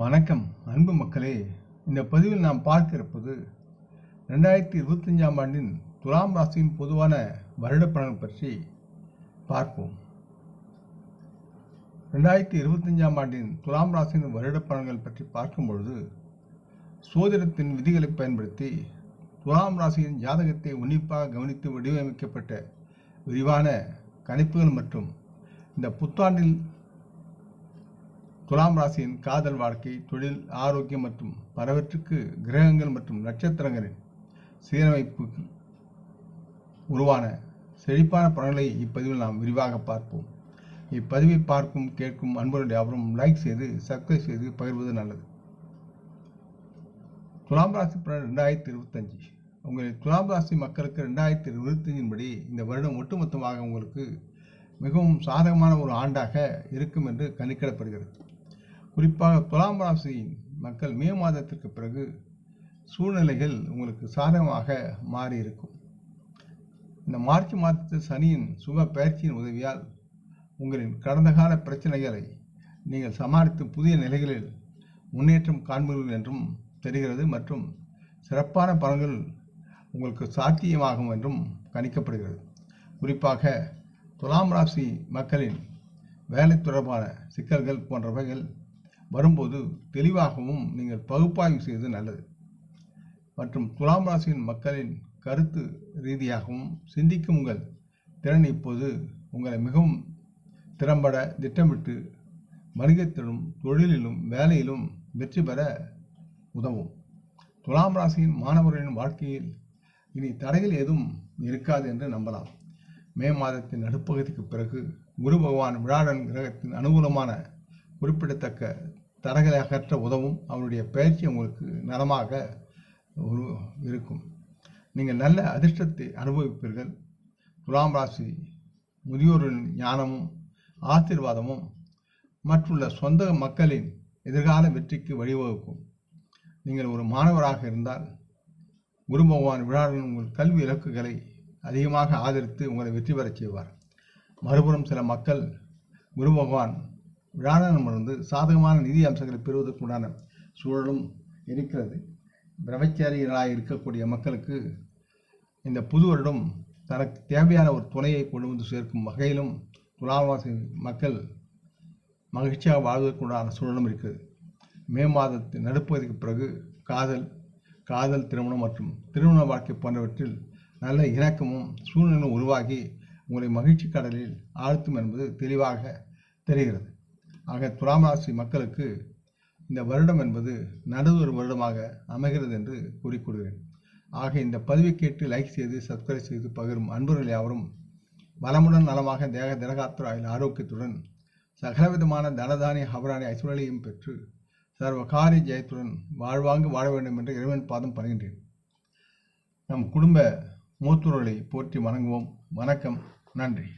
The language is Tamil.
வணக்கம் அன்பு மக்களே. இந்த பதிவில் நாம் பார்க்க இருப்பது ரெண்டாயிரத்தி இருபத்தஞ்சாம் ஆண்டின் துலாம் ராசியின் பொதுவான வருட பலன் பற்றி பார்ப்போம். ரெண்டாயிரத்தி இருபத்தஞ்சாம் ஆண்டின் துலாம் ராசியின் வருட பலன்கள் பற்றி பார்க்கும் பொழுது சோதிடத்தின் விதிகளை பயன்படுத்தி துலாம் ராசியின் ஜாதகத்தை உன்னிப்பாக கவனித்து வடிவமைக்கப்பட்ட விரிவான கணிப்புகள் மற்றும் இந்த புத்தாண்டில் துலாம் ராசியின் காதல் வாழ்க்கை தொழில் ஆரோக்கியம் மற்றும் பலவற்றுக்கு கிரகங்கள் மற்றும் நட்சத்திரங்களின் சீரமைப்பு உருவான செழிப்பான பலன்களை இப்பதிவில் நாம் விரிவாக பார்ப்போம். இப்பதிவை பார்க்கும் கேட்கும் அன்பர்களுடைய அவரும் லைக் செய்து சப்ஸ்கிரைப் செய்து பகிர்வது நல்லது. துலாம் ராசி பலன் ரெண்டாயிரத்தி இருபத்தஞ்சு. உங்களின் துலாம் ராசி மக்களுக்கு ரெண்டாயிரத்தி இருபத்தஞ்சின் படி இந்த வருடம் ஒட்டுமொத்தமாக உங்களுக்கு மிகவும் சாதகமான ஒரு ஆண்டாக இருக்கும் என்று கணிக்கிடப்படுகிறது குறிப்பாக துலாம் ராசியின் மக்கள் மே மாதத்திற்கு பிறகு சூழ்நிலைகள் உங்களுக்கு சாதகமாக மாறியிருக்கும். இந்த மார்ச் மாதத்தில் சனியின் சுப பயிற்சியின் உதவியால் உங்களின் கடந்த கால பிரச்சனைகளை நீங்கள் சமாளித்து புதிய நிலைகளில் முன்னேற்றம் காண்பீர்கள் என்றும் தெரிகிறது மற்றும் சிறப்பான பலன்கள் உங்களுக்கு சாத்தியமாகும் என்றும் கணிக்கப்படுகிறது. குறிப்பாக துலாம் ராசி மக்களின் வேலை தொடர்பான சிக்கல்கள் போன்றவைகள் வரும்போது தெளிவாகவும் நீங்கள் பகுப்பாய்வு செய்வது நல்லது. மற்றும் துலாம் ராசியின் மக்களின் கருத்து ரீதியாகவும் சிந்திக்கும் உங்கள் திறன் இப்போது உங்களை மிகவும் திறம்பட திட்டமிட்டு வணிகத்திலும் தொழிலிலும் வேலையிலும் வெற்றி பெற உதவும். துலாம் ராசியின் மாணவர்களின் வாழ்க்கையில் இனி தடைகள் எதுவும் இருக்காது என்று நம்பலாம். மே மாதத்தின் நடுப்பகுதிக்கு பிறகு குரு பகவான் விழாடன் கிரகத்தின் அனுகூலமான குறிப்பிடத்தக்க தடைகளை அகற்ற உதவும். அவனுடைய பயிற்சி உங்களுக்கு நலமாக ஒரு இருக்கும். நீங்கள் நல்ல அதிர்ஷ்டத்தை அனுபவிப்பீர்கள். துலாம் ராசி முதியோரின் ஞானமும் ஆசீர்வாதமும் மற்றுள்ள சொந்த மக்களின் எதிர்கால வெற்றிக்கு வழிவகுக்கும். நீங்கள் ஒரு மாணவராக இருந்தால் குரு பகவான் விழாடன் உங்கள் கல்வி இலக்குகளை அதிகமாக ஆதரித்து உங்களை வெற்றி பெறச் செய்வார். மறுபுறம் சில மக்கள் குரு பகவான் விழாடனமிருந்து சாதகமான நிதி அம்சங்களை பெறுவதற்குண்டான சூழலும் இருக்கிறது. பிரம்மச்சாரிகளாக இருக்கக்கூடிய மக்களுக்கு இந்த புது வருடம் தனக்கு தேவையான ஒரு துணையை கொண்டு வந்து சேர்க்கும் வகையிலும் துலாவாசி மக்கள் மகிழ்ச்சியாக வாழ்வதற்குண்டான சூழலும் இருக்கிறது. மே மாதத்தின் நடுப்பகுதிக்கு பிறகு காதல் காதல் திருமணம் மற்றும் திருமண வாழ்க்கை போன்றவற்றில் நல்ல இணக்கமும் சூழ்நிலையும் உருவாகி உங்களை மகிழ்ச்சி கடலில் ஆழ்த்தும் என்பது தெளிவாக தெரிகிறது. ஆக துலாமராசி மக்களுக்கு இந்த வருடம் என்பது நடுவொரு வருடமாக அமைகிறது என்று கூறிக்கொள்கிறேன். ஆக இந்த பதிவை கேட்டு லைக் செய்து சப்ஸ்கிரைப் செய்து பகிரும் அன்பர்கள் யாவரும் வளமுடன் நலமாக தேக தினகாத்திராயில் ஆரோக்கியத்துடன் சகலவிதமான தனதானி ஹவராணி ஐஸ்வர்யையும் பெற்று சர்வ காரிய ஜெயத்துடன் வாழ்வாங்கு வாழ வேண்டும் என்று இறைவன் பாதம் பணிகின்றேன். நம் குடும்ப மூத்தோர்களை போற்றி வணங்குவோம். வணக்கம். நன்றி.